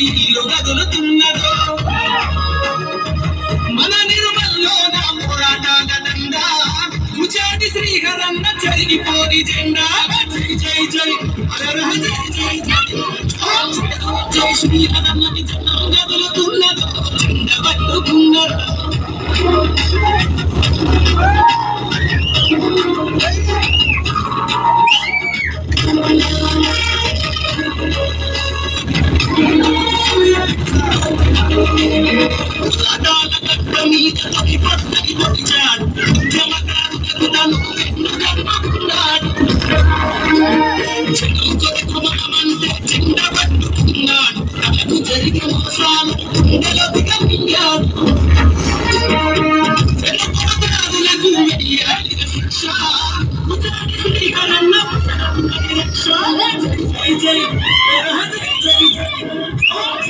ప్రతి ఇల్లు కదులుతున్నదో. మన నిర్మల్లోన పోరాటాల దండా ముచాటి శ్రీహరన్న జరిగిపోని జెండా. జై జై జై. అరహ జై జై జై. శ్రీహరన్న జనం కదులుతున్నదో. జెండ పట్టుకున్నారు. Jai Jai Jai Jai Jai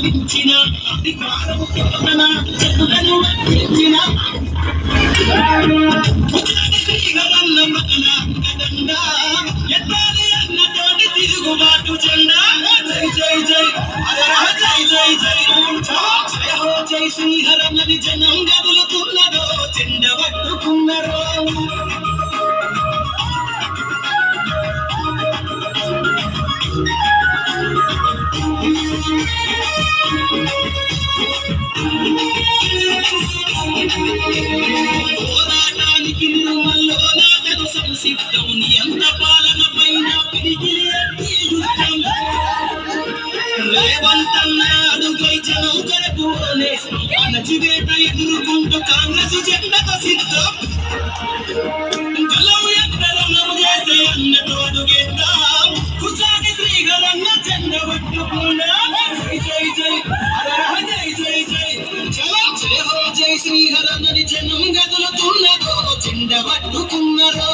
ఆహ్వానించిన అధికారము తన చెతులను అందించిన తిరుగుబాటు జెండా జై జై జై జై జై జై జయ హో జై జనం గదులుతున్నదో జెండ పట్టుకున్నరో పోరాటానికి నిర్మల్లో నాటకు సంసిద్ధం. నియంత పాలన పైన జనం కొరకు ఎదుర్కొంటూ కాంగ్రెస్ జెండకు సిద్ధం. చేసే జై శ్రీహరన్నని జనం గదులుతున్నరో చిండ పట్టుకున్నరో